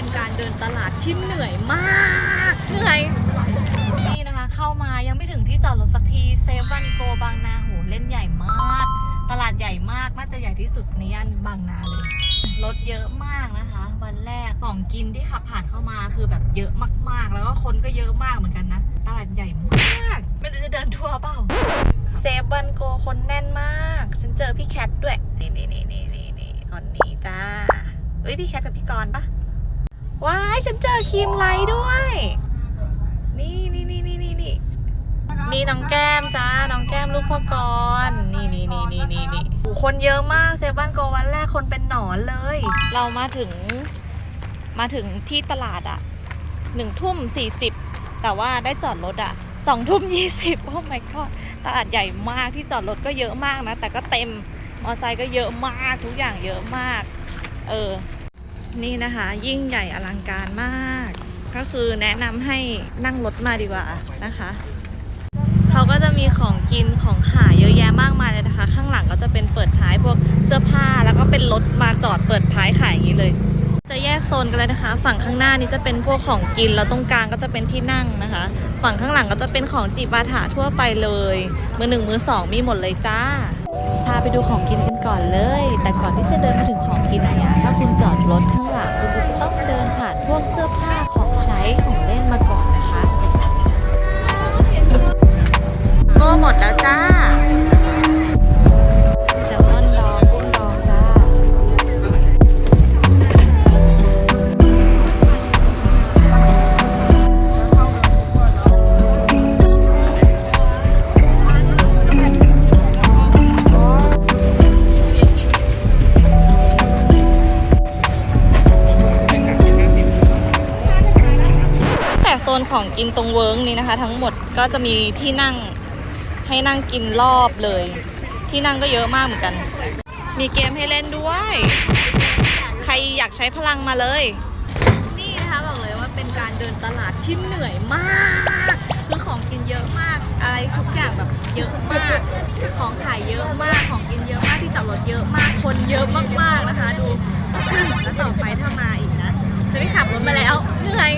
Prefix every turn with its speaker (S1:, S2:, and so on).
S1: เป็นการเดินตลาดที่เหนื่อยมากเหนื่อยนี่นะคะ เข้ามายังไม่ถึงที่จอดรถสักทีเซฟวันโกบางนาโหเล่นใหญ่มาก ตลาดใหญ่มากน่าจะใหญ่ที่สุดในย่านบางนาเลยรถเยอะมากนะคะ วันแรกของกินที่ขับผ่านเข้ามาคือแบบเยอะมากๆ แล้วก็คนก็เยอะมากเหมือนกันนะตลาดใหญ่มาก ไม่รู้จะเดินทั่วเปล่าเซฟวันโกคนแน่นมาก ฉันเจอพี่แคทด้วยนี่นี่นี่นี่นี่นี่คนนี้จ้าเอ้ยพี่แคทกับพี่กรณ์ปะ ว้ายฉันเจอครีมไลท์ด้วย นี่นี่นี่นี่นี่นี่นี่น้องแก้มจ้า น้องแก้มลูกพ่อกรนี่นี่นี่นี่นี่นี่โอ้คนเยอะมากเซฟวันโกวันแรกคนเป็นหนอนเลย เรามาถึงมาถึงที่ตลาดอะหนึ่งทุ่มสี่สิบแต่ว่าได้จอดรถอะสองทุ่มยี่สิบโอ้ my god ตลาดใหญ่มากที่จอดรถก็เยอะมากนะ แต่ก็เต็ม มอไซค์ก็เยอะมากทุกอย่างเยอะมาก เออ นี่นะคะ ยิ่งใหญ่อลังการมาก ก็คือแนะนำให้นั่งรถมาดีกว่านะคะ เขาก็จะมีของกินของขายเยอะแยะมากมายเลยนะคะ ข้างหลังก็จะเป็นเปิดท้ายพวกเสื้อผ้าแล้วก็เป็นรถมาจอดเปิดท้ายขายอย่างนี้เลย จะแยกโซนกันเลยนะคะ ฝั่งข้างหน้านี่จะเป็นพวกของกินแล้วตรงกลางก็จะเป็นที่นั่งนะคะ ฝั่งข้างหลังก็จะเป็นของจิปาถะทั่วไปเลย มือหนึ่งมือสองมีหมดเลยจ้า พาไปดูของกินกันก่อนเลย แต่ก่อนที่จะเดินมาถึงของกินเนี่ยถ้าคุณจอดรถข้าง นของกินตรงเวิร์กนี้นะคะ ทั้งหมดก็จะมีที่นั่งให้นั่งกินรอบเลย ที่นั่งก็เยอะมากเหมือนกัน มีเกมให้เล่นด้วย ใครอยากใช้พลังมาเลย นี่นะคะบอกเลยว่าเป็นการเดินตลาดที่เหนื่อยมากคือของกินเยอะมากอะไรทุกอย่างแบบเยอะมาก ของขายเยอะมากของกินเยอะมากที่จอดรถเยอะมากคนเยอะมากๆนะคะ ดูแล้วต่อไปถ้ามาอีกนะ จะไม่ขับรถมาแล้วเหนื่อย